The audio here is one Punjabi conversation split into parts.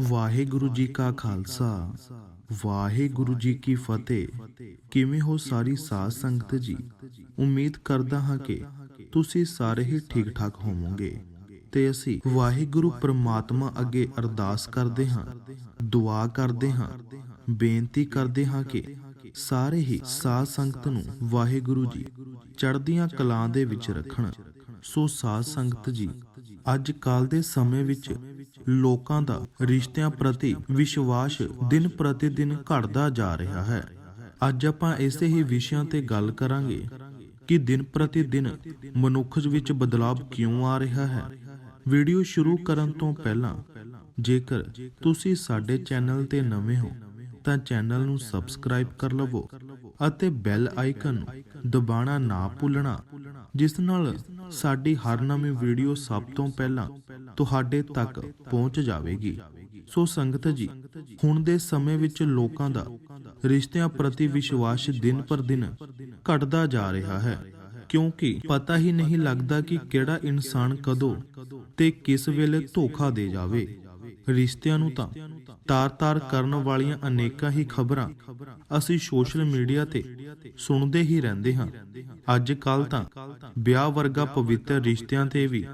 ਵਾਹਿਗੁਰੂ ਜੀ ਕਾ ਖਾਲਸਾ, ਵਾਹਿਗੁਰੂ ਜੀ ਕੀ ਫਤਿਹ। ਕਿਵੇਂ ਹੋ ਸਾਰੀ ਸਾਧ ਸੰਗਤ ਜੀ? ਉਮੀਦ ਕਰਦਾ ਹਾਂ ਕਿ ਤੁਸੀਂ ਸਾਰੇ ਹੀ ਠੀਕ ਠਾਕ ਹੋਵੋਗੇ ਤੇ ਅਸੀਂ ਵਾਹਿਗੁਰੂ ਪ੍ਰਮਾਤਮਾ ਅੱਗੇ ਅਰਦਾਸ ਕਰਦੇ ਹਾਂ, ਦੁਆ ਕਰਦੇ ਹਾਂ, ਬੇਨਤੀ ਕਰਦੇ ਹਾਂ ਕਿ ਸਾਰੇ ਹੀ ਸਾਧ ਸੰਗਤ ਨੂੰ ਵਾਹਿਗੁਰੂ ਜੀ ਚੜ੍ਹਦੀਆਂ ਕਲਾਂ ਦੇ ਵਿੱਚ ਰੱਖਣ। ਸੋ ਸਾਧ ਸੰਗਤ ਜੀ ਅੱਜ ਕੱਲ ਦੇ ਸਮੇਂ ਵਿੱਚ ਲੋਕਾਂ ਦਾ ਰਿਸ਼ਤਿਆਂ ਪ੍ਰਤੀ ਵਿਸ਼ਵਾਸ ਦਿਨ ਪ੍ਰਤੀ ਦਿਨ ਘਟਦਾ ਜਾ ਰਿਹਾ ਹੈ। ਅੱਜ ਆਪਾਂ ਇਸੇ ਹੀ ਵਿਸ਼ਿਆਂ ਤੇ ਗੱਲ ਕਰਾਂਗੇ ਕਿ ਦਿਨ ਪ੍ਰਤੀ ਦਿਨ ਮਨੁੱਖ ਵਿੱਚ ਬਦਲਾਅ ਕਿਉਂ ਆ ਰਿਹਾ ਹੈ। ਵੀਡੀਓ ਸ਼ੁਰੂ ਕਰਨ ਤੋਂ ਪਹਿਲਾਂ ਜੇਕਰ ਤੁਸੀਂ ਸਾਡੇ ਚੈਨਲ ਤੇ ਨਵੇਂ ਹੋ, ਤਾਂ ਚੈਨਲ ਨੂੰ ਸਬਸਕ੍ਰਾਈਬ ਕਰ ਲਵੋ ਅਤੇ ਬੈਲ ਆਈਕਨ ਨੂੰ ਦਬਾਉਣਾ ਨਾ ਭੁੱਲਣਾ, ਜਿਸ ਨਾਲ ਸਾਡੀ ਹਰ ਨਵੀਂ ਵੀਡੀਓ ਸਭ ਤੋਂ ਪਹਿਲਾਂ ਤੁਹਾਡੇ ਤੱਕ ਪਹੁੰਚ ਜਾਵੇਗੀ। ਸੋ ਸੰਗਤ ਜੀ, ਹੁਣ ਦੇ ਸਮੇਂ ਵਿੱਚ ਲੋਕਾਂ ਦਾ ਰਿਸ਼ਤਿਆਂ ਪ੍ਰਤੀ ਵਿਸ਼ਵਾਸ ਦਿਨ ਪਰ ਦਿਨ ਘਟਦਾ ਜਾ ਰਿਹਾ ਹੈ। ਕਿਉਂਕਿ ਪਤਾ ਹੀ ਨਹੀਂ ਲੱਗਦਾ ਕਿ ਕਿਹੜਾ ਇਨਸਾਨ ਕਦੋਂ ਤੇ ਕਿਸ ਵੇਲੇ ਧੋਖਾ ਦੇ ਜਾਵੇ। ਰਿਸ਼ਤਿਆਂ ਨੂੰ ਤਾਂ ਤਾਰ-ਤਾਰ ਕਰਨ ਵਾਲੀਆਂ ਅਨੇਕਾਂ ਹੀ ਖਬਰਾਂ ਅਸੀਂ ਸੋਸ਼ਲ ਮੀਡੀਆ ਤੇ ਸੁਣਦੇ ਹੀ ਰਹਿੰਦੇ ਹਾਂ। ਅੱਜ ਕੱਲ ਤਾਂ ਵਿਆਹ ਵਰਗਾ ਪਵਿੱਤਰ ਰਿਸ਼ਤਿਆਂ ਤੇ ਵੀ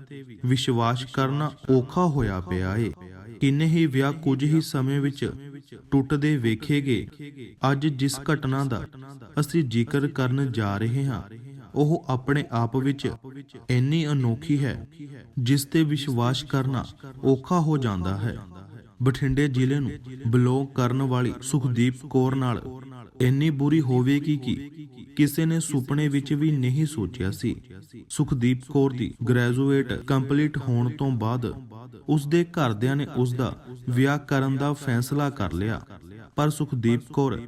ਵਿਸ਼ਵਾਸ ਕਰਨਾ ਔਖਾ ਹੋਇਆ ਪਿਆ ਏ। ਕਿੰਨੇ ਹੀ ਵਿਆਹ ਕੁਝ ਹੀ ਸਮੇਂ ਵਿੱਚ ਟੁੱਟਦੇ ਵੇਖੇਗੇ ਅੱਜ ਜਿਸ ਘਟਨਾ ਦਾ ਅਸੀਂ ਜ਼ਿਕਰ ਕਰਨ ਜਾ ਰਹੇ ਹਾਂ ਉਹ ਆਪਣੇ ਆਪ ਵਿੱਚ ਇੰਨੀ ਅਨੋਖੀ ਹੈ, ਜਿਸ ਤੇ ਵਿਸ਼ਵਾਸ ਕਰਨਾ ਔਖਾ ਹੋ ਜਾਂਦਾ ਹੈ। ਬਠਿੰਡੇ ਜ਼ਿਲ੍ਹੇ ਨੂੰ ਬਲੌਕ ਕਰਨ ਵਾਲੀ ਸੁਖਦੀਪ ਕੌਰ ਨਾਲ ਇੰਨੀ ਬੁਰੀ ਹੋਵੇਗੀ ਕਿ ਕਿਸੇ ਨੇ ਸੁਪਨੇ ਵਿੱਚ ਵੀ ਨਹੀਂ ਸੋਚਿਆ ਸੀ। ਸੁਖਦੀਪ ਕੌਰ ਦੀ ਗ੍ਰੈਜੂਏਟ ਕੰਪਲੀਟ ਹੋਣ ਤੋਂ ਬਾਅਦ ਉਸ ਦੇ ਘਰਦਿਆਂ ਨੇ ਉਸ ਦਾ ਵਿਆਹ ਕਰਨ ਦਾ ਫੈਸਲਾ ਕਰ ਲਿਆ। ਪਰ ਸੁਖਦੀਪ ਕੌਰ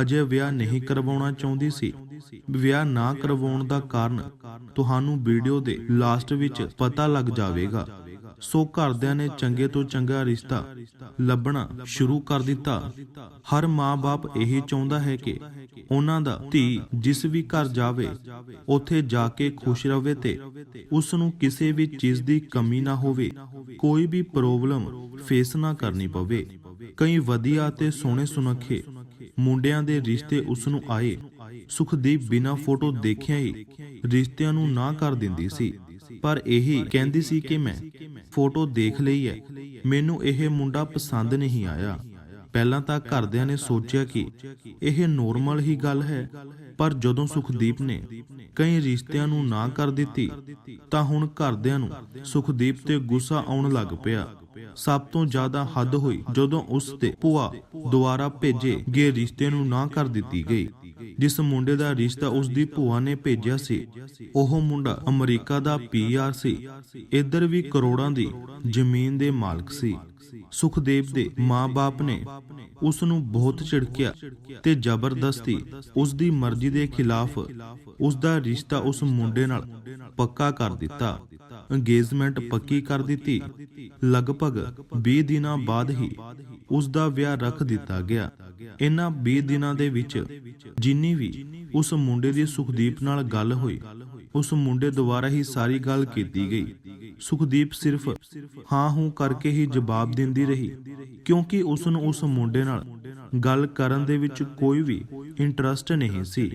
ਹਜੇ ਵਿਆਹ ਨਹੀਂ ਕਰਵਾਉਣਾ ਚਾਹੁੰਦੀ ਸੀ। ਵਿਆਹ ਨਾ ਕਰਵਾਉਣ ਦਾ ਕਾਰਨ ਤੁਹਾਨੂੰ ਵੀਡੀਓ ਦੇ ਲਾਸਟ ਵਿੱਚ ਪਤਾ ਲੱਗ ਜਾਵੇਗਾ। ਸੋ ਘਰਦਿਆਂ ਨੇ ਚੰਗੇ ਤੋਂ ਚੰਗਾ ਰਿਸ਼ਤਾ ਲੱਭਣਾ ਸ਼ੁਰੂ ਕਰ ਦਿੱਤਾ। ਹਰ ਮਾਂ-ਬਾਪ ਇਹੀ ਚਾਹੁੰਦਾ ਹੈ ਕਿ ਉਹਨਾਂ ਦਾ ਧੀ ਜਿਸ ਵੀ ਘਰ ਜਾਵੇ, ਉੱਥੇ ਜਾ ਕੇ ਖੁਸ਼ ਰਹੇ ਤੇ ਉਸ ਨੂੰ ਕਿਸੇ ਵੀ ਚੀਜ਼ ਦੀ ਕਮੀ ਨਾ ਹੋਵੇ, ਕੋਈ ਵੀ ਪ੍ਰੋਬਲਮ ਫੇਸ ਨਾ ਕਰਨੀ ਪਵੇ। ਕਈ ਵਧੀਆ ਤੇ ਸੋਹਣੇ ਸੁਨੱਖੇ ਮੁੰਡਿਆਂ ਦੇ ਰਿਸ਼ਤੇ ਉਸ ਨੂੰ ਆਏ। ਸੁਖਦੀਪ ਬਿਨਾ ਫੋਟੋ ਦੇਖਿਆ ਹੀ ਰਿਸ਼ਤਿਆਂ ਨੂੰ ਨਾ ਕਰ ਦਿੰਦੀ ਸੀ। ਪਰ ਇਹੀ ਕਹਿੰਦੀ ਸੀ ਕਿ ਮੈਂ ਫੋਟੋ ਦੇਖ ਲਈ ਹੈ। ਮੈਨੂੰ ਇਹ ਮੁੰਡਾ ਪਸੰਦ ਨਹੀਂ ਆਇਆ। ਪਹਿਲਾਂ ਤਾਂ ਘਰਦਿਆਂ ਨੇ ਸੋਚਿਆ ਕਿ ਇਹ ਨੋਰਮਲ ਹੀ ਗੱਲ ਹੈ ਪਰ ਜਦੋਂ ਸੁਖਦੀਪ ਨੇ ਕਈ ਰਿਸ਼ਤਿਆਂ ਨੂੰ ਨਾ ਕਰ ਦਿੱਤੀ ਤਾਂ ਹੁਣ ਘਰਦਿਆਂ ਨੂੰ ਸੁਖਦੀਪ ਤੇ ਗੁੱਸਾ ਆਉਣ ਲੱਗ ਪਿਆ। ਸਭ ਤੋਂ ਜ਼ਿਆਦਾ ਹੱਦ ਹੋਈ ਜਦੋਂ ਉਸ ਤੇ ਭੂਆ ਦੁਆਰਾ ਭੇਜੇ ਗਏ ਰਿਸ਼ਤੇ ਨੂੰ ਨਾ ਕਰ ਦਿੱਤੀ ਗਈ। ਜਿਸ ਮੁੰਡੇ ਦਾ ਰਿਸ਼ਤਾ ਉਸ ਦੀ ਭੂਆ ਨੇ ਭੇਜਿਆ ਸੀ, ਉਹ ਮੁੰਡਾ ਅਮਰੀਕਾ ਦਾ ਪੀਆਰ ਸੀ। ਇੱਧਰ ਵੀ ਕਰੋੜਾਂ ਦੀ ਜ਼ਮੀਨ ਦੇ ਮਾਲਕ ਸੀ। ਸੁਖਦੇਵ ਦੇ ਮਾਂ-ਬਾਪ ਨੇ ਉਸ ਨੂੰ ਬਹੁਤ ਝਿੜਕਿਆ ਤੇ ਜ਼ਬਰਦਸਤੀ ਉਸ ਦੀ ਮਰਜ਼ੀ ਦੇ ਖਿਲਾਫ ਉਸ ਦਾ ਰਿਸ਼ਤਾ ਉਸ ਮੁੰਡੇ ਨਾਲ ਪੱਕਾ ਕਰ ਦਿੱਤਾ। ਅੰਗੇਜਮੈਂਟ ਪੱਕੀ ਕਰ ਦਿੱਤੀ। ਲਗਭਗ 20 ਦਿਨਾਂ ਬਾਅਦ ਹੀ ਉਸ ਦਾ ਵਿਆਹ ਰੱਖ ਦਿੱਤਾ ਗਿਆ। ਇਨ੍ਹਾਂ 20 ਦਿਨਾਂ ਦੇ ਵਿੱਚ ਜਿੰਨੀ ਵੀ ਉਸ ਮੁੰਡੇ ਦੀ ਸੁਖਦੀਪ ਨਾਲ ਗੱਲ ਹੋਈ, ਉਸ ਮੁੰਡੇ ਦੁਆਰਾ ਹੀ ਸਾਰੀ ਗੱਲ ਕੀਤੀ ਗਈ। ਸੁਖਦੀਪ ਸਿਰਫ ਹਾਂ ਹੂੰ ਕਰਕੇ ਹੀ ਜਵਾਬ ਦਿੰਦੀ ਰਹੀ, ਕਿਉਂਕਿ ਉਸ ਨੂੰ ਉਸ ਮੁੰਡੇ ਨਾਲ ਗੱਲ ਕਰਨ ਦੇ ਵਿੱਚ ਕੋਈ ਵੀ ਇੰਟਰਸਟ ਨਹੀਂ ਸੀ,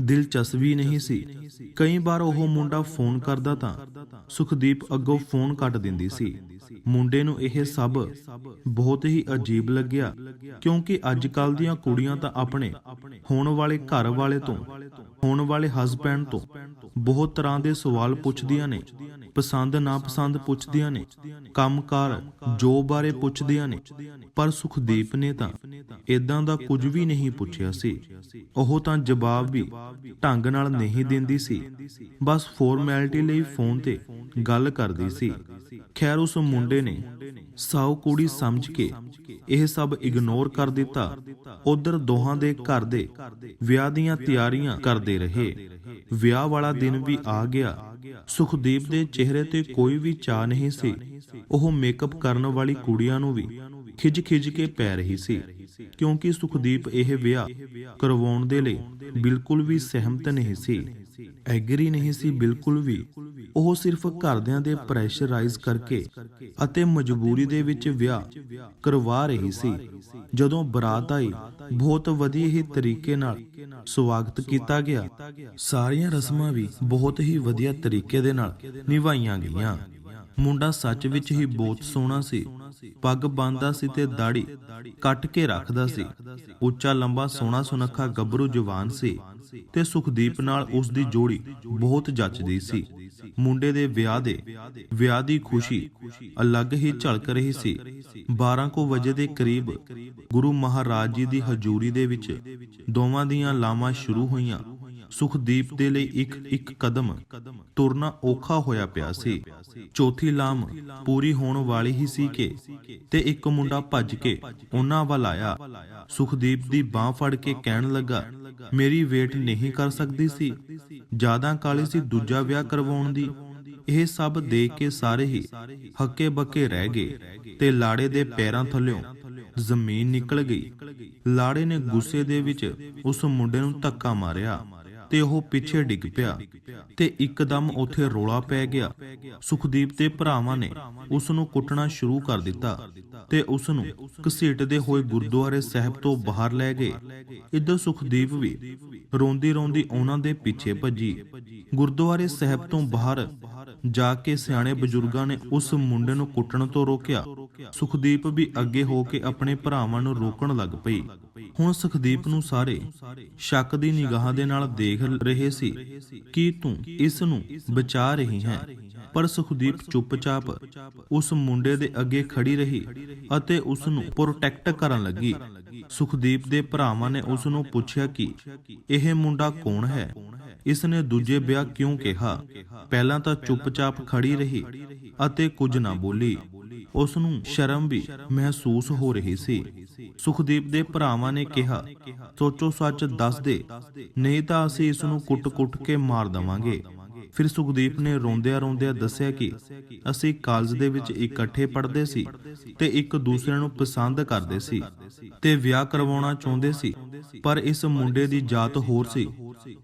ਦਿਲਚਸਪੀ ਨਹੀਂ ਸੀ। ਕਈ ਵਾਰ ਉਹ ਮੁੰਡਾ ਫੋਨ ਕਰਦਾ ਤਾਂ ਸੁਖਦੀਪ ਅੱਗੋਂ ਫੋਨ ਕੱਟ ਦਿੰਦੀ ਸੀ। ਮੁੰਡੇ ਨੂੰ ਇਹ ਸਭ ਬਹੁਤ ਹੀ ਅਜੀਬ ਲੱਗਿਆ, ਕਿਉਂਕਿ ਅੱਜ ਕੱਲ ਦੀਆਂ ਕੁੜੀਆਂ ਤਾਂ ਆਪਣੇ ਹੋਣ ਵਾਲੇ ਘਰ ਵਾਲੇ ਤੋਂ, ਹੋਣ ਵਾਲੇ ਹਸਬੈਂਡ ਤੋਂ ਬਹੁਤ ਤਰ੍ਹਾਂ ਦੇ ਸਵਾਲ ਪੁੱਛਦੀਆਂ ਨੇ, ਪਸੰਦ ਨਾ ਪਸੰਦ ਪੁੱਛਦੀਆਂ ਨੇ, ਕੰਮਕਾਰ ਜੋ ਬਾਰੇ ਪੁੱਛਦੀਆਂ ਨੇ, ਪਰ ਸੁਖਦੀਪ ਨੇ ਤਾਂ ਇਦਾਂ ਦਾ ਕੁਝ ਵੀ ਨਹੀਂ ਪੁੱਛਿਆ ਸੀ। ਉਹ ਤਾਂ ਜਵਾਬ ਵੀ ਢੰਗ ਨਾਲ ਨਹੀਂ ਦਿੰਦੀ ਸੀ। ਬਸ ਫਾਰਮੈਲਿਟੀ ਲਈ ਫੋਨ ਤੇ ਗੱਲ ਕਰਦੀ ਸੀ। ਖੈਰ, ਉਸ ਮੁੰਡੇ ਨੇ ਸਾਊ ਕੁੜੀ ਸਮਝ ਕੇ ਇਹ ਸਭ ਇਗਨੋਰ ਕਰ ਦਿੱਤਾ। ਉਧਰ ਦੋਹਾਂ ਦੇ ਘਰ ਦੇ ਵਿਆਹ ਦੀਆਂ ਤਿਆਰੀਆਂ ਕਰਦੇ ਰਹੇ। ਵਿਆਹ ਵਾਲਾ ਦਿਨ ਵੀ ਆ ਗਿਆ। ਸੁਖਦੀਪ ਦੇ ਚਿਹਰੇ ਤੇ ਕੋਈ ਵੀ ਚਾਹ ਨਹੀਂ ਸੀ। ਉਹ ਮੇਕਅਪ ਕਰਨ ਵਾਲੀ ਕੁੜੀਆਂ ਨੂੰ ਵੀ ਖਿਜ ਖਿਜ ਕੇ ਪੈ ਰਹੀ ਸੀ, ਕਿਉਂਕਿ ਸੁਖਦੀਪ ਇਹ ਵਿਆਹ ਕਰਵਾਉਣ ਦੇ ਲਈ ਬਿਲਕੁਲ ਵੀ ਸਹਿਮਤ ਨਹੀਂ ਸੀ, ਐਗਰੀ ਨਹੀਂ ਸੀ ਬਿਲਕੁਲ ਵੀ। ਉਹ ਸਿਰਫ ਘਰਦਿਆਂ ਦੇ ਪ੍ਰੈਸ਼ਰਾਈਜ਼ ਕਰਕੇ ਅਤੇ ਮਜਬੂਰੀ ਦੇ ਵਿੱਚ ਵਿਆਹ ਕਰਵਾ ਰਹੀ ਸੀ, ਜਦੋਂ ਬਰਾਤ ਆਈ, ਬਹੁਤ ਵਧੀਆ ਹੀ ਤਰੀਕੇ ਨਾਲ ਸਵਾਗਤ ਕੀਤਾ ਗਿਆ। ਸਾਰੀਆਂ ਰਸਮਾਂ ਵੀ ਬਹੁਤ ਹੀ ਵਧੀਆ ਤਰੀਕੇ ਦੇ ਨਾਲ ਨਿਭਾਈਆਂ ਗਈਆਂ। ਮੁੰਡਾ ਸੱਚ ਵਿੱਚ ਹੀ ਬਹੁਤ ਸੋਹਣਾ ਸੀ। ਪੱਗ ਬੰਨਦਾ ਸੀ ਤੇ ਦਾੜੀ ਕੱਟ ਕੇ ਰੱਖਦਾ ਸੀ। ਉੱਚਾ, ਲੰਬਾ, ਸੋਹਣਾ ਸੁਨੱਖਾ ਗੱਭਰੂ ਜਵਾਨ ਸੀ ਤੇ ਸੁਖਦੀਪ ਨਾਲ ਉਸ ਦੀ ਜੋੜੀ ਬਹੁਤ ਜੱਚਦੀ ਸੀ। ਮੁੰਡੇ ਦੇ ਵਿਆਹ ਦੇ ਵਿਆਹ ਦੀ ਖੁਸ਼ੀ ਅਲੱਗ ਹੀ ਝਲਕ ਰਹੀ ਸੀ। 12 ਕੋ ਵਜੇ ਦੇ ਕਰੀਬ ਗੁਰੂ ਮਹਾਰਾਜ ਜੀ ਦੀ ਹਜ਼ੂਰੀ ਦੇ ਵਿੱਚ ਦੋਵਾਂ ਦੀਆਂ ਲਾਵਾਂ ਸ਼ੁਰੂ ਹੋਈਆਂ। ਸੁਖਦੀਪ ਦੇ ਲਈ ਇੱਕ ਇੱਕ ਕਦਮ। ਤੁਰਨਾ ਔਖਾ ਹੋਇਆ ਪਿਆ ਸੀ। ਚੌਥੀ ਲਾਮ ਪੂਰੀ ਹੋਣ ਵਾਲੀ ਹੀ ਸੀ ਕਿ ਤੇ ਇੱਕ ਮੁੰਡਾ ਭੱਜ ਕੇ ਉਹਨਾਂ ਵੱਲ ਆਇਆ। ਸੁਖਦੀਪ ਦੀ ਬਾਹ ਫੜ ਕੇ ਕਹਿਣ ਲੱਗਾ, ਮੇਰੀ ਵੇਟ ਨਹੀਂ ਕਰ ਸਕਦੀ ਸੀ। ਜ਼ਿਆਦਾ ਕਾਲੀ ਸੀ ਦੂਜਾ ਵਿਆਹ ਕਰਵਾਉਣ ਦੀ। ਇਹ ਸਭ ਦੇਖ ਕੇ ਸਾਰੇ ਹੀ ਹੱਕੇ ਬੱਕੇ ਰਹਿ ਗਏ ਤੇ ਲਾੜੇ ਦੇ ਪੈਰਾਂ ਥੱਲਿਓਂ ਜ਼ਮੀਨ ਨਿਕਲ ਗਈ। ਲਾੜੇ ਨੇ ਗੁੱਸੇ ਦੇ ਵਿੱਚ ਉਸ ਮੁੰਡੇ ਨੂੰ ਧੱਕਾ ਮਾਰਿਆ। ਤੇ ਉਹ ਪਿੱਛੇ ਡਿੱਗ ਪਿਆ ਤੇ ਇੱਕਦਮ ਉੱਥੇ ਰੋਲਾ ਪੈ ਗਿਆ। ਸੁਖਦੀਪ ਦੇ ਭਰਾਵਾਂ ਨੇ ਉਸ ਨੂੰ ਕੁੱਟਣਾ ਸ਼ੁਰੂ ਕਰ ਦਿੱਤਾ ਤੇ ਉਸ ਨੂੰ ਘਸੀਟਦੇ ਹੋਏ ਗੁਰਦੁਆਰੇ ਸਾਹਿਬ ਤੋਂ ਬਾਹਰ ਲੈ ਗਏ। ਇੱਧਰ ਸੁਖਦੀਪ ਵੀ ਰੋਂਦੀ ਰੋਂਦੀ ਉਹਨਾਂ ਦੇ ਪਿੱਛੇ ਭੱਜੀ। ਗੁਰਦੁਆਰੇ ਸਾਹਿਬ ਤੋਂ ਬਾਹਰ ਜਾ ਕੇ ਸਿਆਣੇ ਬਜ਼ੁਰਗਾਂ ਨੇ ਉਸ ਮੁੰਡੇ ਨੂੰ ਕੁੱਟਣ ਤੋਂ ਰੋਕਿਆ। ਸੁਖਦੀਪ ਵੀ ਅੱਗੇ ਹੋ ਕੇ ਆਪਣੇ ਭਰਾਵਾਂ ਨੂੰ ਰੋਕਣ ਲੱਗ ਪਈ। ਹੁਣ ਸੁਖਦੀਪ ਨੂੰ ਸਾਰੇ ਸ਼ੱਕ ਦੀ ਨਿਗਾਹ ਦੇ ਨਾਲ ਦੇਖ ਰਹੇ ਸੀ ਕਿ ਤੂੰ ਇਸ ਨੂੰ ਬਚਾ ਰਹੀ ਹੈ। ਪਰ ਸੁਖਦੀਪ ਚੁੱਪਚਾਪ ਉਸ ਮੁੰਡੇ ਦੇ ਅੱਗੇ ਖੜੀ ਰਹੀ ਅਤੇ ਉਸ ਨੂੰ ਪ੍ਰੋਟੈਕਟ ਕਰਨ ਲੱਗੀ। ਸੁਖਦੀਪ ਦੇ ਭਰਾਵਾਂ ਨੇ ਉਸ ਨੂੰ ਪੁੱਛਿਆ ਕਿ ਇਹ ਮੁੰਡਾ ਕੌਣ ਹੈ? ਇਸ ਨੇ ਦੂਜੇ ਵਿਆਹ ਕਿਉਂ ਕਿਹਾ? ਪਹਿਲਾਂ ਤਾਂ ਚੁੱਪਚਾਪ ਖੜੀ ਰਹੀ ਅਤੇ ਕੁਝ ਨਾ ਬੋਲੀ। ਉਸ ਨੂੰ ਸ਼ਰਮ ਵੀ ਮਹਿਸੂਸ ਹੋ ਰਹੀ ਸੀ। ਸੁਖਦੀਪ ਦੇ ਭਰਾਵਾਂ ਨੇ ਕਿਹਾ, ਸੋਚੋ ਸੱਚ ਦੱਸ ਦੇ ਨਹੀਂ ਤਾਂ ਅਸੀਂ ਇਸ ਨੂੰ ਕੁੱਟ-ਕੁੱਟ ਕੇ ਮਾਰ ਦਵਾਂਗੇ। ਫਿਰ ਸੁਖਦੀਪ ਨੇ ਰੋਂਦਿਆਂ ਰੋਂਦਿਆਂ ਦੱਸਿਆ ਕਿ ਅਸੀਂ ਕਾਲਜ ਦੇ ਵਿੱਚ ਇਕੱਠੇ ਪੜ੍ਹਦੇ ਸੀ ਤੇ ਇੱਕ ਦੂਸਰੇ ਨੂੰ ਪਸੰਦ ਕਰਦੇ ਸੀ ਤੇ ਵਿਆਹ ਕਰਵਾਉਣਾ ਚਾਹੁੰਦੇ ਸੀ, ਪਰ ਇਸ ਮੁੰਡੇ ਦੀ ਜਾਤ ਹੋਰ ਸੀ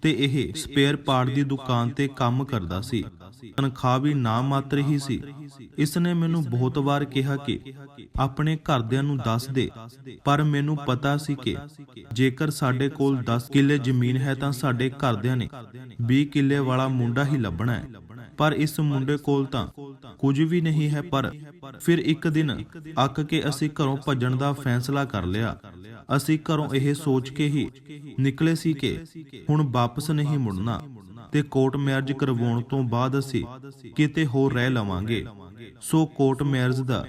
ਤੇ ਇਹ ਸਪੇਅਰ ਪਾਰਟ ਦੀ ਦੁਕਾਨ ਤੇ ਕੰਮ ਕਰਦਾ ਸੀ। ਸੀ। ਤਨਖਾਹ ਵੀ ਨਾ ਮਾਤਰ ਹੀ ਸੀ। ਇਸ ਨੇ ਮੈਨੂੰ ਬਹੁਤ ਵਾਰ ਕਿਹਾ ਕਿ ਆਪਣੇ ਘਰਦਿਆਂ ਨੂੰ ਦੱਸ ਦੇ। ਪਰ ਮੈਨੂੰ ਪਤਾ ਸੀ ਕਿ ਜੇਕਰ ਸਾਡੇ ਕੋਲ 10 ਕਿੱਲੇ ਜ਼ਮੀਨ ਹੈ ਤਾਂ ਸਾਡੇ ਘਰਦਿਆਂ ਨੇ 20 ਕਿੱਲੇ ਵਾਲਾ ਮੁੰਡਾ ਹੀ ਲੱਭਣਾ ਹੈ। ਪਰ ਇਸ ਮੁੰਡੇ ਕੋਲ ਤਾਂ ਕੁਝ ਵੀ ਨਹੀਂ ਹੈ। ਪਰ ਫਿਰ ਇੱਕ ਦਿਨ ਅੱਕ ਕੇ ਅਸੀਂ ਘਰੋਂ ਭੱਜਣ ਦਾ ਫੈਸਲਾ ਕਰ ਲਿਆ। ਅਸੀਂ ਘਰੋਂ ਇਹ ਸੋਚ ਕੇ ਹੀ ਨਿਕਲੇ ਸੀ ਕਿ ਹੁਣ ਵਾਪਸ ਨਹੀਂ ਮੁੜਨਾ। ਤੇ ਕੋਰਟ ਮੈਰਿਜ ਕਰਵਾਉਣ ਤੋਂ ਬਾਅਦ ਅਸੀਂ ਕਿਤੇ ਹੋਰ ਰਹਿ ਲਵਾਂਗੇ। ਸੋ ਕੋਰਟ ਮੈਰਿਜ ਦਾ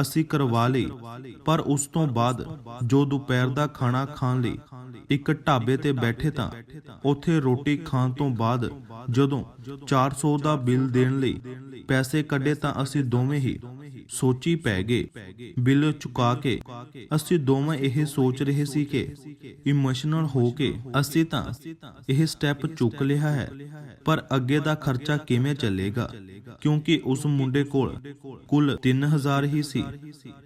ਅਸੀਂ ਕਰਵਾ ਲਈ, ਪਰ ਉਸ ਤੋਂ ਬਾਅਦ ਜੋ ਦੁਪਹਿਰ ਦਾ ਖਾਣਾ ਖਾਣ ਲਈ ਇੱਕ ਢਾਬੇ ਤੇ ਬੈਠੇ ਤਾਂ ਉੱਥੇ ਰੋਟੀ ਖਾਣ ਤੋਂ ਬਾਅਦ ਜਦੋਂ 400 ਦਾ ਬਿੱਲ ਦੇਣ ਲਈ ਪੈਸੇ ਕੱਢੇ ਤਾਂ ਅਸੀਂ ਦੋਵੇਂ ਹੀ ਸੋਚੀ ਪੈ ਗਏ। ਬਿੱਲ ਚੁਕਾ ਕੇ ਅਸੀਂ ਦੋਵੇਂ ਇਹ ਸੋਚ ਰਹੇ ਸੀ ਕਿ ਇਮੋਸ਼ਨਲ ਹੋ ਕੇ ਅਸੀਂ ਤਾਂ ਇਹ ਸਟੈਪ ਚੁੱਕ ਲਿਆ ਹੈ, ਪਰ ਅੱਗੇ ਦਾ ਖਰਚਾ ਕਿਵੇਂ ਚੱਲੇਗਾ? ਕਿਉਂਕਿ ਉਸ ਮੁੰਡੇ ਕੋਲ ਕੁੱਲ 3000 ਹੀ ਸੀ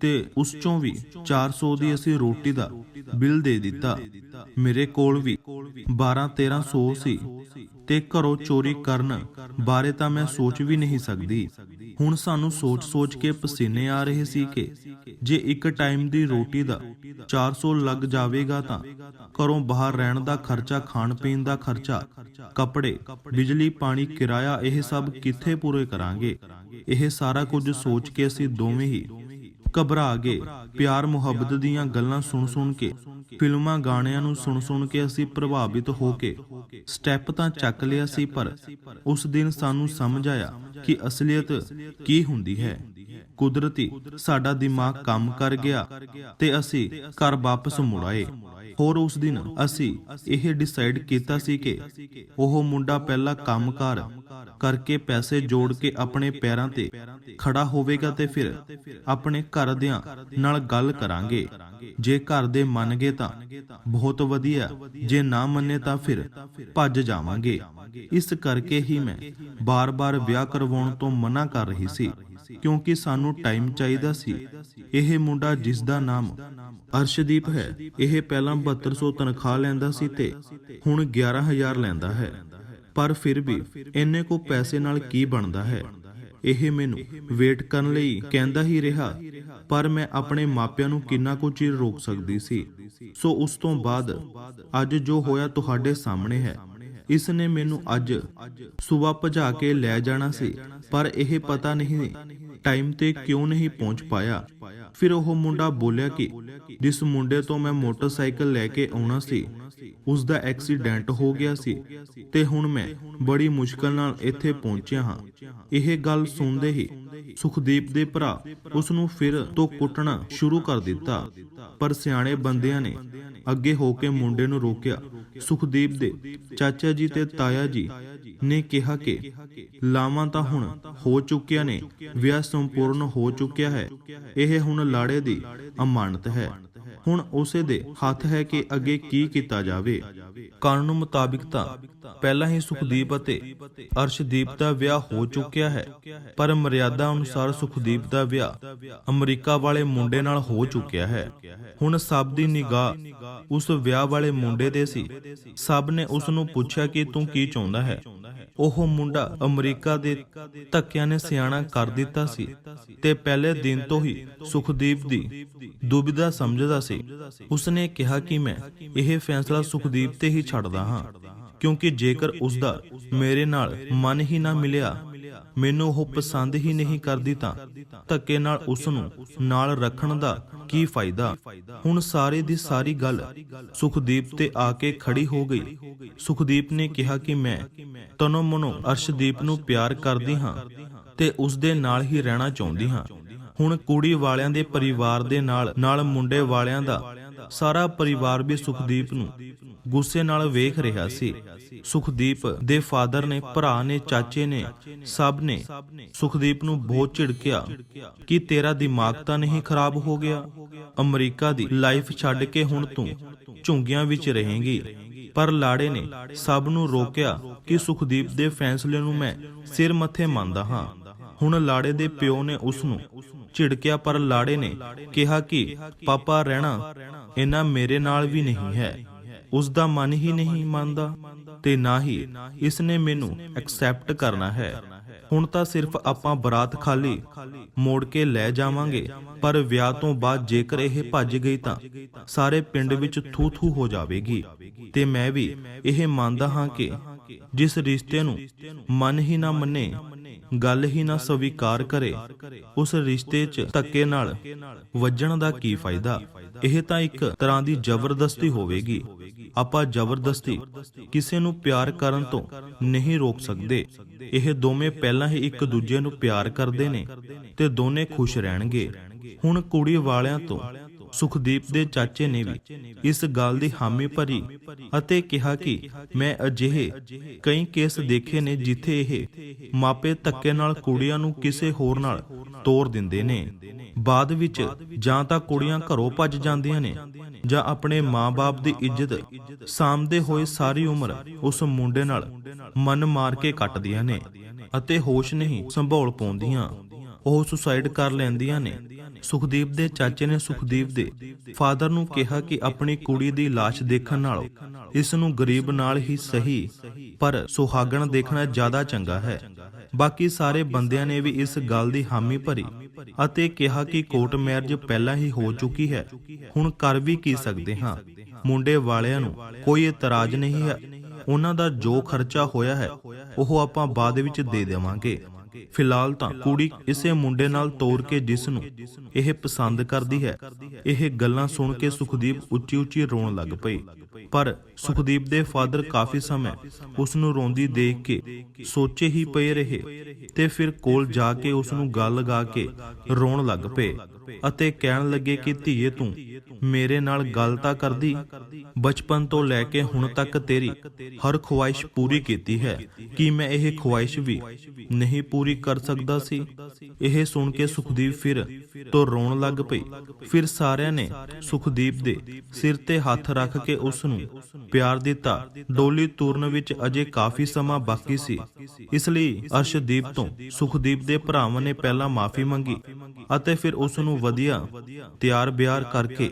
ਤੇ ਉਸ ਚੋਂ ਵੀ 400 ਦੀ ਅਸੀਂ ਰੋਟੀ ਦਾ ਬਿੱਲ ਦੇ ਦਿੱਤਾ। ਮੇਰੇ ਕੋਲ ਵੀ 12 1300 ਸੀ। ਤੇ ਘਰੋਂ ਚੋਰੀ ਕਰਨ ਬਾਰੇ ਤਾਂ ਮੈਂ ਸੋਚ ਵੀ ਨਹੀਂ ਸਕਦੀ। ਹੁਣ ਸਾਨੂੰ ਸੋਚ-ਸੋਚ ਕੇ ਪਸੀਨੇ ਆ ਰਹੇ ਸੀ ਕਿ ਜੇ ਇੱਕ ਟਾਈਮ ਦੀ ਰੋਟੀ ਦਾ 400 ਲੱਗ ਜਾਵੇਗਾ ਤਾਂ ਘਰੋਂ ਬਾਹਰ ਰਹਿਣ ਦਾ ਖਰਚਾ, ਖਾਣ ਪੀਣ ਦਾ ਖਰਚਾ, ਕੱਪੜੇ, ਬਿਜਲੀ, ਪਾਣੀ, ਕਿਰਾਇਆ, ਇਹ ਸਭ ਕਿੱਥੇ ਪੂਰੇ ਕਰਾਂਗੇ? ਇਹ ਸਾਰਾ ਕੁਝ ਸੋਚ ਕੇ ਅਸੀਂ ਦੋਵੇਂ ਹੀ ਘਬਰਾ ਗਏ। ਪਿਆਰ ਮੁਹੱਬਤ ਦੀਆਂ ਗੱਲਾਂ ਸੁਣ-ਸੁਣ ਕੇ, ਫਿਲਮਾਂ ਗਾਣਿਆਂ ਨੂੰ ਸੁਣ-ਸੁਣ ਕੇ ਅਸੀਂ ਪ੍ਰਭਾਵਿਤ ਹੋ ਕੇ ਸਟੈਪ ਤਾਂ ਚੱਕ ਲਿਆ ਸੀ ਪਰ ਉਸ ਦਿਨ ਸਾਨੂੰ ਸਮਝ ਆਇਆ ਕਿ ਅਸਲੀਅਤ ਕੀ ਹੁੰਦੀ ਹੈ। ਕੁਦਰਤੀ ਸਾਡਾ ਦਿਮਾਗ ਕੰਮ ਕਰ ਗਿਆ ਤੇ ਅਸੀਂ ਘਰ ਵਾਪਸ ਮੁੜ ਆਏ। ਹੋਰ ਉਸ ਦਿਨ ਅਸੀਂ ਇਹ ਡਿਸਾਈਡ ਕੀਤਾ ਸੀ ਕਿ ਉਹ ਮੁੰਡਾ ਪਹਿਲਾਂ ਕੰਮਕਾਰ ਕਰਕੇ ਪੈਸੇ ਜੋੜ ਕੇ ਆਪਣੇ ਪੈਰਾਂ ਤੇ ਖੜਾ ਹੋਵੇਗਾ ਤੇ ਫਿਰ ਆਪਣੇ ਘਰਦਿਆਂ ਨਾਲ ਗੱਲ ਕਰਾਂਗੇ। ਜੇ ਘਰ ਦੇ ਮੰਨ ਗਏ ਤਾਂ ਬਹੁਤ ਵਧੀਆ, ਜੇ ਨਾ ਮੰਨੇ ਤਾਂ ਫਿਰ ਭੱਜ ਜਾਵਾਂਗੇ। ਇਸ ਕਰਕੇ ਹੀ ਮੈਂ ਬਾਰ-ਬਾਰ ਵਿਆਹ ਕਰਵਾਉਣ ਤੋਂ ਮਨਾ ਕਰ ਰਹੀ ਸੀ। ਕਿਉਂਕਿ ਸਾਨੂੰ ਟਾਈਮ ਚਾਹੀਦਾ ਸੀ। ਇਹ ਮੁੰਡਾ ਜਿਸ ਦਾ ਨਾਮ ਅਰਸ਼ਦੀਪ ਹੈ, ਇਹ ਪਹਿਲਾਂ 7200 ਤਨਖਾਹ ਲੈਂਦਾ ਸੀ ਤੇ ਹੁਣ 11000 ਲੈਂਦਾ ਹੈ। ਪਰ ਫਿਰ ਵੀ ਇੰਨੇ ਕੋ ਪੈਸੇ ਨਾਲ ਕੀ ਬਣਦਾ ਹੈ? ਇਹ ਮੈਨੂੰ ਵੇਟ ਕਰਨ ਲਈ ਕਹਿੰਦਾ ਹੀ ਰਿਹਾ, ਪਰ ਮੈਂ ਆਪਣੇ ਮਾਪਿਆਂ ਨੂੰ ਕਿੰਨਾ ਕੁ ਚਿਰ ਰੋਕ ਸਕਦੀ ਸੀ? ਸੋ ਉਸ ਤੋਂ ਬਾਅਦ ਅੱਜ ਜੋ ਹੋਇਆ ਤੁਹਾਡੇ ਸਾਹਮਣੇ ਹੈ। ਇਸ ਨੇ ਮੈਨੂੰ ਅੱਜ ਸਵੇਰ ਭਜਾ ਕੇ ਲੈ ਜਾਣਾ ਸੀ, ਪਰ ਇਹ ਪਤਾ ਨਹੀਂ ਟਾਈਮ ਤੇ ਕਿਉਂ ਨਹੀਂ ਪਹੁੰਚ ਪਾਇਆ। ਫਿਰ ਉਹ ਮੁੰਡਾ ਬੋਲਿਆ ਕਿ ਜਿਸ ਮੁੰਡੇ ਤੋਂ ਮੈਂ ਮੋਟਰਸਾਈਕਲ ਲੈ ਕੇ ਆਉਣਾ ਸੀ ਉਸ ਦਾ ਐਕਸੀਡੈਂਟ ਹੋ ਗਿਆ ਸੀ ਤੇ ਹੁਣ ਮੈਂ ਬੜੀ ਮੁਸ਼ਕਲ ਨਾਲ ਇੱਥੇ ਪਹੁੰਚਿਆ ਹਾਂ। ਇਹ ਗੱਲ ਸੁਣਦੇ ਹੀ ਸੁਖਦੀਪ ਦੇ ਭਰਾ ਉਸ ਨੂੰ ਫਿਰ ਤੋਂ ਕੁੱਟਣਾ ਸ਼ੁਰੂ ਕਰ ਦਿੱਤਾ। ਪਰ ਸਿਆਣੇ ਬੰਦਿਆਂ ਨੇ ਅੱਗੇ ਹੋ ਕੇ ਮੁੰਡੇ ਨੂੰ ਰੋਕਿਆ। ਸੁਖਦੀਪ ਦੇ ਚਾਚਾ ਜੀ ਤੇ ਤਾਇਆ ਜੀ ਨੇ ਕਿਹਾ ਕਿ ਲਾਵਾਂ ਤਾਂ ਹੁਣ ਹੋ ਚੁੱਕਿਆ ਨੇ, ਵਿਆਹ ਸੰਪੂਰਨ ਹੋ ਚੁੱਕਿਆ ਹੈ। ਇਹ ਹੁਣ ਲਾੜੇ ਦੀ ਅਮਾਨਤ ਹੈ। ਹੁਣ ਉਸੇ ਦੇ ਹੱਥ ਹੈ ਕਿ ਅੱਗੇ ਕੀ ਕੀਤਾ ਜਾਵੇ। ਕਾਨੂੰਨ ਮੁਤਾਬਿਕ ਤਾਂ ਪਹਿਲਾਂ ਹੀ ਸੁਖਦੀਪ ਅਤੇ ਅਰਸ਼ਦੀਪ ਦਾ ਵਿਆਹ ਹੋ ਚੁੱਕਿਆ ਹੈ, ਪਰ ਮਰਿਆਦਾ ਅਨੁਸਾਰ ਸੁਖਦੀਪ ਦਾ ਵਿਆਹ ਅਮਰੀਕਾ ਵਾਲੇ ਮੁੰਡੇ ਨਾਲ ਹੋ ਚੁੱਕਿਆ ਹੈ। ਹੁਣ ਸਭ ਦੀ ਨਿਗਾਹ ਉਸ ਵਿਆਹ ਵਾਲੇ ਮੁੰਡੇ ਤੇ ਸੀ। ਸਭ ਨੇ ਉਸ ਨੂੰ ਪੁੱਛਿਆ ਕਿ ਤੂੰ ਕੀ ਚਾਹੁੰਦਾ ਹੈ? ਉਹ ਮੁੰਡਾ ਅਮਰੀਕਾ ਦੇ ਧੱਕਿਆਂ ਨੇ ਸਿਆਣਾ ਕਰ ਦਿੱਤਾ ਸੀ ਤੇ ਪਹਿਲੇ ਦਿਨ ਤੋਂ ਹੀ ਸੁਖਦੀਪ ਦੀ ਦੁਬਿਧਾ ਸਮਝਦਾ ਸੀ। ਉਸਨੇ ਕਿਹਾ ਕਿ ਮੈਂ ਇਹ ਫੈਸਲਾ ਸੁਖਦੀਪ ਤੇ ਹੀ ਛੱਡਦਾ ਹਾਂ, ਕਿਉਂਕਿ ਜੇਕਰ ਉਸ ਦਾ ਮੇਰੇ ਨਾਲ ਮਨ ਹੀ ਨਾ ਮਿਲਿਆ ਮੈਨੂੰ ਉਹ ਪਸੰਦ ਹੀ ਨਹੀਂ ਕਰਦੀ ਤਾਂ ਧੱਕੇ ਨਾਲ ਉਸ ਨੂੰ ਨਾਲ ਰੱਖਣ ਦਾ ਕੀ ਫਾਇਦਾ? ਹੁਣ ਸਾਰੇ ਦੀ ਸਾਰੀ ਗੱਲ ਸੁਖਦੀਪ ਤੇ ਆ ਕੇ ਖੜੀ ਹੋ ਗਈ। ਸੁਖਦੀਪ ਨੇ ਕਿਹਾ ਕਿ ਮੈਂ ਤਨੋ ਮਨੋ ਅਰਸ਼ਦੀਪ ਨੂੰ ਪਿਆਰ ਕਰਦੀ ਹਾਂ ਤੇ ਉਸ ਦੇ ਨਾਲ ਹੀ ਰਹਿਣਾ ਚਾਹੁੰਦੀ ਹਾਂ। ਹੁਣ ਕੁੜੀ ਵਾਲਿਆਂ ਦੇ ਪਰਿਵਾਰ ਦੇ ਨਾਲ ਨਾਲ ਮੁੰਡੇ ਵਾਲਿਆਂ ਦਾ ਸਾਰਾ ਪਰਿਵਾਰ ਵੀ ਸੁਖਦੀਪ ਨੂੰ ਗੁੱਸੇ ਨਾਲ ਵੇਖ ਰਿਹਾ ਸੀ। ਸੁਖਦੀਪ ਦੇ ਫਾਦਰ ਨੇ, ਭਰਾ ਨੇ, ਚਾਚੇ ਨੇ, ਸਭ ਨੇ ਸੁਖਦੀਪ ਨੂੰ ਬਹੁਤ ਝਿੜਕਿਆ ਕਿ ਤੇਰਾ ਦਿਮਾਗ ਤਾਂ ਨਹੀਂ ਖਰਾਬ ਹੋ ਗਿਆ। ਅਮਰੀਕਾ ਦੀ ਲਾਈਫ ਛੱਡ ਕੇ ਹੁਣ ਤੂੰ ਝੁੰਗੀਆਂ ਵਿੱਚ ਰਹੇਂਗੀ। ਪਰ ਲਾੜੇ ਨੇ ਸਭ ਨੂੰ ਰੋਕਿਆ ਕਿ ਸੁਖਦੀਪ ਦੇ ਫੈਸਲੇ ਨੂੰ ਮੈਂ ਸਿਰ ਮੱਥੇ ਮੰਨਦਾ ਹਾਂ। ਹੁਣ ਲਾੜੇ ਦੇ ਪਿਓ ਨੇ ਉਸ ਨੂੰ ਝਿੜਕਿਆ ਪਰ ਲਾੜੇ ਨੇ ਕਿਹਾ ਕਿ, ਪਾਪਾ ਰਹਿਣਾ ਇਹਨਾਂ ਮੇਰੇ ਨਾਲ ਵੀ ਨਹੀਂ ਹੈ। ਉਸ ਦਾ ਮਨ ਹੀ ਨਹੀਂ ਮੰਨਦਾ ਤੇ ਨਾ ਹੀ ਇਸ ਨੇ ਮੈਨੂੰ ਐਕਸੈਪਟ ਕਰਨਾ ਹੈ। ਹੁਣ ਤਾਂ ਸਿਰਫ ਆਪਾਂ ਬਰਾਤ ਖਾਲੀ ਮੋੜ ਕੇ ਲੈ ਜਾਵਾਂਗੇ, ਪਰ ਵਿਆਹ ਤੋਂ ਬਾਅਦ ਜੇਕਰ ਇਹ ਭੱਜ ਗਈ ਤਾਂ ਸਾਰੇ ਪਿੰਡ ਵਿੱਚ ਥੂ ਥੂ ਹੋ ਜਾਵੇਗੀ ਤੇ ਮੈਂ ਵੀ ਇਹ ਮੰਨਦਾ ਹਾਂ ਕਿ ਜਿਸ ਰਿਸ਼ਤੇ ਨੂੰ ਮਨ ਹੀ ਨਾ ਮੰਨੇ, ਗੱਲ ਹੀ ਨਾ ਸਵੀਕਾਰ ਕਰੇ, ਉਸ ਰਿਸ਼ਤੇ 'ਚ ਧੱਕੇ ਨਾਲ ਵੱਜਣ ਦਾ ਕੀ ਫਾਇਦਾ? ਇਹ ਤਾਂ ਇੱਕ ਤਰ੍ਹਾਂ ਦੀ ਜ਼ਬਰਦਸਤੀ ਹੋਵੇਗੀ। ਆਪਾਂ ਜ਼ਬਰਦਸਤੀ ਕਿਸੇ ਨੂੰ ਪਿਆਰ ਕਰਨ ਤੋਂ ਨਹੀਂ ਰੋਕ ਸਕਦੇ। ਇਹ ਦੋਵੇਂ ਪਹਿਲਾਂ ਹੀ ਇੱਕ ਦੂਜੇ ਨੂੰ ਪਿਆਰ ਕਰਦੇ ਨੇ ਤੇ ਦੋਨੇ ਖੁਸ਼ ਰਹਿਣਗੇ। ਹੁਣ ਕੁੜੀ ਵਾਲਿਆਂ ਤੋਂ ਸੁਖਦੀਪ ਦੇ ਚਾਚੇ ਨੇ ਵੀ ਇਸ ਗੱਲ ਦੀ ਹਾਮੀ ਭਰੀ ਅਤੇ ਕਿਹਾ ਕਿ ਮੈਂ ਅਜਿਹੇ ਕਈ ਕੇਸ ਦੇਖੇ ਨੇ ਜਿੱਥੇ ਇਹ ਮਾਪੇ ਧੱਕੇ ਨਾਲ ਕੁੜੀਆਂ ਨੂੰ ਕਿਸੇ ਹੋਰ ਨਾਲ ਤੋਰ ਦਿੰਦੇ ਨੇ। ਬਾਅਦ ਵਿੱਚ ਜਾਂ ਤਾਂ ਕੁੜੀਆਂ ਘਰੋਂ ਭੱਜ ਜਾਂਦੀਆਂ ਨੇ ਜਾਂ ਆਪਣੇ ਮਾਂ-ਬਾਪ ਦੀ ਇੱਜ਼ਤ ਸਾਂਭਦੇ ਹੋਏ ਸਾਰੀ ਉਮਰ ਉਸ ਮੁੰਡੇ ਨਾਲ ਮਨ ਮਾਰ ਕੇ ਕੱਟਦੀਆਂ ਨੇ ਅਤੇ ਹੋਸ਼ ਨਹੀਂ ਸੰਭਾਲ ਪਾਉਂਦੀਆਂ। ਉਹ ਸੁਸਾਈਡ ਕਰ ਲੈਂਦੀਆਂ ਨੇ ਸੁਖਦੀਪ ਦੇ ਚਾਚੇ ਨੇ ਸੁਖਦੀਪ ਦੇ ਫਾਦਰ ਨੂੰ ਕਿਹਾ ਕਿ ਆਪਣੀ ਕੁੜੀ ਦੀ ਲਾਸ਼ ਦੇਖਣ ਨਾਲੋਂ ਇਸ ਨੂੰ ਗਰੀਬ ਨਾਲ ਹੀ ਸਹੀ, ਪਰ ਸੁਹਾਗਣ ਦੇਖਣਾ ਜ਼ਿਆਦਾ ਚੰਗਾ ਹੈ। ਬਾਕੀ ਸਾਰੇ ਬੰਦਿਆਂ ਨੇ ਵੀ ਇਸ ਗੱਲ ਦੀ ਹਾਮੀ ਭਰੀ ਅਤੇ ਕਿਹਾ ਕਿ ਕੋਰਟ ਮੈਰਿਜ ਪਹਿਲਾਂ ਹੀ ਹੋ ਚੁੱਕੀ ਹੈ। ਹੁਣ ਕਰ ਵੀ ਕੀ ਸਕਦੇ ਹਾਂ? ਮੁੰਡੇ ਵਾਲਿਆਂ ਨੂੰ ਕੋਈ ਇਤਰਾਜ਼ ਨਹੀਂ ਹੈ। ਉਹਨਾਂ ਦਾ ਜੋ ਖਰਚਾ ਹੋਇਆ ਹੈ, ਉਹ ਆਪਾਂ ਬਾਅਦ ਵਿੱਚ ਦੇ ਦੇਵਾਂਗੇ। ਫਿਲਹਾਲ ਤਾਂ ਕੁੜੀ ਇਸੇ ਮੁੰਡੇ ਨਾਲ ਤੋਰ ਕੇ ਜਿਸ ਨੂੰ ਇਹ ਪਸੰਦ ਕਰਦੀ ਹੈ, ਇਹ ਗੱਲਾਂ ਸੁਣ ਕੇ ਸੁਖਦੀਪ ਉੱਚੀ ਉੱਚੀ ਰੋਣ ਲੱਗ ਪਈ। ਪਰ ਸੁਖਦੀਪ ਦੇ ਫਾਦਰ ਕਾਫੀ ਸਮੇਂ ਉਸ ਨੂੰ ਰੋਂਦੀ ਦੇਖ ਕੇ ਸੋਚੇ ਹੀ ਪਏ ਰਹੇ ਤੇ ਫਿਰ ਕੋਲ ਜਾ ਕੇ ਉਸ ਨੂੰ ਗੱਲ ਲਗਾ ਕੇ ਰੋਣ ਲੱਗ ਪਏ ਅਤੇ ਕਹਿਣ ਲੱਗੇ ਕਿ, ਧੀਏ ਤੂੰ ਮੇਰੇ ਨਾਲ ਗੱਲ ਤਾਂ ਕਰਦੀ। ਬਚਪਨ ਤੋਂ ਲੈ ਕੇ ਹੁਣ ਤੱਕ ਤੇਰੀ ਹਰ ਖੁਆਇਸ਼ ਪੂਰੀ ਕੀਤੀ ਹੈ। ਕਿ ਮੈਂ ਇਹ ਖੁਆਇਸ਼ ਵੀ ਨਹੀਂ ਪੂਰੀ ਕਰ ਸਕਦਾ ਸੀ? ਇਹ ਸੁਣ ਕੇ ਸੁਖਦੀਪ ਫਿਰ ਤੋਂ ਰੋਣ ਲੱਗ ਪਈ। ਫਿਰ ਸਾਰਿਆਂ ਨੇ ਸੁਖਦੀਪ ਦੇ ਸਿਰ ਤੇ ਹੱਥ ਰੱਖ ਕੇ ਉਸ ਨੂੰ। ਪਿਆਰ ਦਿੱਤਾ ਡੋਲੀ ਤੁਰਨ ਵਿੱਚ ਅਜੇ ਕਾਫੀ ਸਮਾਂ ਬਾਕੀ ਸੀ। ਇਸ ਲਈ ਅਰਸ਼ਦੀਪ ਤੋਂ ਸੁਖਦੀਪ ਦੇ ਭਰਾਵਾਂ ਨੇ ਪਹਿਲਾਂ ਮਾਫੀ ਮੰਗੀ ਅਤੇ ਫਿਰ ਉਸ ਨੂੰ ਵਧੀਆ, ਤਿਆਰ ਬਿਆਰ ਕਰਕੇ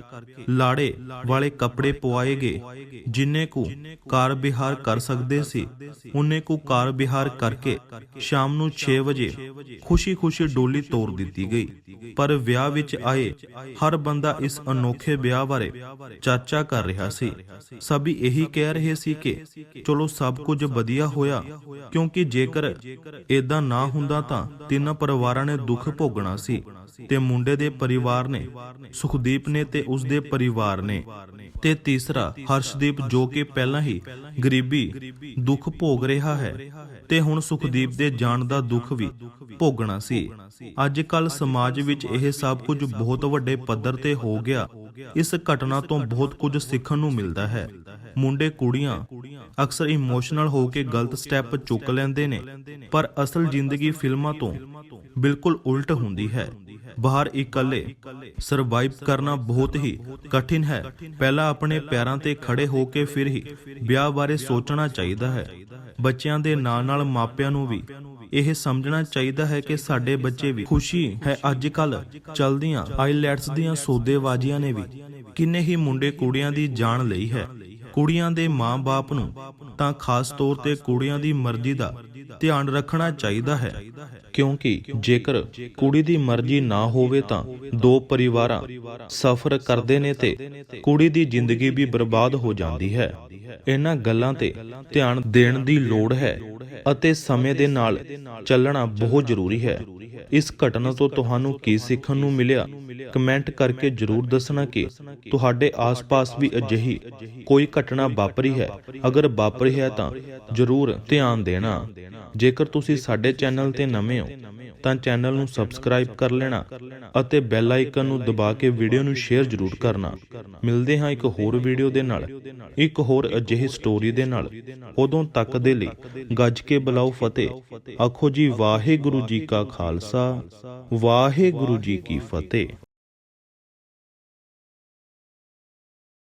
ਲਾੜੇ ਵਾਲੇ ਕੱਪੜੇ ਪਵਾਏ ਗਏ, ਜਿੰਨੇ ਕੁ ਕਾਰ ਬਿਹਾਰ ਕਰ ਸਕਦੇ ਸੀ ਉਹਨੇ ਕੁ ਕਾਰ ਬਿਹਾਰ ਕਰਕੇ ਸ਼ਾਮ ਨੂੰ 6 ਵਜੇ ਖੁਸ਼ੀ-ਖੁਸ਼ੀ ਡੋਲੀ ਤੋਰ ਦਿੱਤੀ ਗਈ। ਪਰ ਵਿਆਹ ਵਿੱਚ ਆਏ ਹਰ ਬੰਦਾ ਇਸ ਅਨੋਖੇ ਵਿਆਹ ਬਾਰੇ ਚਰਚਾ ਕਰ ਰਿਹਾ ਸੀ। ਸਭੀ ਇਹੀ ਕਹਿ ਰਹੇ ਸੀ ਕਿ, ਚਲੋ ਸਭ ਕੁਝ ਵਧੀਆ ਹੋਇਆ, ਕਿਉਂਕਿ ਜੇਕਰ ਇਦਾਂ ਨਾ ਹੁੰਦਾ ਤਾਂ ਤਿੰਨ ਪਰਿਵਾਰਾਂ ਨੇ ਦੁੱਖ ਭੋਗਣਾ ਸੀ ਤੇ ਮੁੰਡੇ ਦੇ ਪਰਿਵਾਰ ਨੇ, ਸੁਖਦੀਪ ਨੇ ਤੇ ਉਸ ਦੇ ਪਰਿਵਾਰ ਨੇ। ਤੇ ਤੀਸਰਾ, ਹਰਸ਼ਦੀਪ ਜੋ ਕਿ ਪਹਿਲਾਂ ਹੀ ਗਰੀਬੀ ਦੁੱਖ ਭੋਗ ਰਿਹਾ ਹੈ ਤੇ ਹੁਣ ਸੁਖਦੀਪ ਦੇ ਜਾਣ ਦਾ ਦੁੱਖ ਵੀ ਭੋਗਣਾ ਸੀ। ਅੱਜ ਕੱਲ ਸਮਾਜ ਵਿੱਚ ਇਹ ਸਭ ਕੁਝ ਬਹੁਤ ਵੱਡੇ ਪੱਧਰ ਤੇ ਹੋ ਗਿਆ ਇਸ ਘਟਨਾ ਤੋਂ ਬਹੁਤ ਕੁਝ ਸਿੱਖਣ ਨੂੰ ਮਿਲਦਾ ਹੈ। ਮੁੰਡੇ ਕੁੜੀਆਂ ਅਕਸਰ ਇਮੋਸ਼ਨਲ ਹੋ ਕੇ ਗਲਤ ਸਟੈਪ ਚੁੱਕ ਲੈਂਦੇ ਨੇ। ਪਰ ਅਸਲ ਜ਼ਿੰਦਗੀ ਫਿਲਮਾਂ ਤੋਂ ਬਿਲਕੁਲ ਉਲਟ ਹੁੰਦੀ ਹੈ। ਬਾਹਰ ਇਕੱਲੇ ਸਰਵਾਈਵ ਕਰਨਾ ਬਹੁਤ ਹੀ ਕਠਿਨ ਹੈ। ਪਹਿਲਾਂ ਆਪਣੇ ਪੈਰਾਂ ਤੇ ਖੜੇ ਹੋ ਕੇ ਫਿਰ ਹੀ ਵਿਆਹ ਬਾਰੇ ਸੋਚਣਾ ਚਾਹੀਦਾ ਹੈ। ਬੱਚਿਆਂ ਦੇ ਨਾਲ ਨਾਲ ਮਾਪਿਆਂ ਨੂੰ ਵੀ ਇਹ ਸਮਝਣਾ ਚਾਹੀਦਾ ਹੈ ਕਿ ਸਾਡੇ ਬੱਚੇ ਵੀ ਖੁਸ਼ੀ ਹੈ ਅੱਜ ਕੱਲ ਚਲਦੀਆਂ ਆਈਲੈਟਸ ਦੀਆਂ ਸੌਦੇਬਾਜ਼ੀਆਂ ਨੇ ਵੀ। ਕਿੰਨੇ ਹੀ ਮੁੰਡੇ ਕੁੜੀਆਂ ਦੀ ਜਾਨ ਲਈ ਹੈ। ਕੁੜੀਆਂ ਦੇ ਮਾਂ-ਬਾਪ ਨੂੰ ਤਾਂ ਖਾਸ ਤੌਰ ਤੇ ਕੁੜੀਆਂ ਦੀ ਮਰਜ਼ੀ ਦਾ ਧਿਆਨ ਰੱਖਣਾ ਚਾਹੀਦਾ ਹੈ। ਕਿਉਂਕਿ ਜੇਕਰ ਕੁੜੀ ਦੀ ਮਰਜ਼ੀ ਨਾ ਹੋਵੇ ਤਾਂ ਦੋ ਪਰਿਵਾਰਾਂ ਸਫ਼ਰ ਕਰਦੇ ਨੇ ਤੇ ਕੁੜੀ ਦੀ ਜ਼ਿੰਦਗੀ ਵੀ ਬਰਬਾਦ ਹੋ ਜਾਂਦੀ ਹੈ। ਇਹਨਾਂ ਗੱਲਾਂ ਤੇ ਧਿਆਨ ਦੇਣ ਦੀ ਲੋੜ ਹੈ ਅਤੇ ਸਮੇਂ ਦੇ ਨਾਲ ਚੱਲਣਾ ਬਹੁਤ ਜ਼ਰੂਰੀ ਹੈ। ਇਸ ਘਟਨਾ ਤੋਂ ਤੁਹਾਨੂੰ ਕੀ ਸਿੱਖਣ ਨੂੰ ਮਿਲਿਆ? ਕਮੈਂਟ ਕਰਕੇ ਜਰੂਰ ਦੱਸਣਾ ਕਿ ਤੁਹਾਡੇ ਆਸ-ਪਾਸ ਵੀ ਅਜਿਹੀ ਕੋਈ ਘਟਨਾ ਵਾਪਰੀ ਹੈ। ਅਗਰ ਵਾਪਰੀ ਹੈ ਤਾਂ ਜਰੂਰ ਧਿਆਨ ਦੇਣਾ। ਜੇਕਰ ਤੁਸੀਂ ਸਾਡੇ ਚੈਨਲ ਤੇ ਨਵੇਂ ਹੋ, ਤਾਂ ਚੈਨਲ ਨੂੰ ਸਬਸਕ੍ਰਾਈਬ ਕਰ ਲੈਣਾ ਅਤੇ ਬੈਲ ਆਈਕਨ ਨੂੰ ਦਬਾ ਕੇ ਵੀਡੀਓ ਨੂੰ ਸ਼ੇਅਰ ਜਰੂਰ ਕਰਨਾ। ਮਿਲਦੇ ਹਾਂ ਇੱਕ ਹੋਰ ਵੀਡੀਓ ਦੇ ਨਾਲ। ਇੱਕ ਹੋਰ ਅਜਿਹੀ ਸਟੋਰੀ ਦੇ ਨਾਲ। ਉਦੋਂ ਤੱਕ ਦੇ ਲਈ ਗੱਜ ਕੇ ਬੁਲਾਓ ਫਤਿਹ। ਆਖੋ ਜੀ, ਵਾਹਿਗੁਰੂ ਜੀ ਕਾ ਖਾਲਸਾ, ਵਾਹਿਗੁਰੂ ਜੀ ਕੀ ਫਤਿਹ।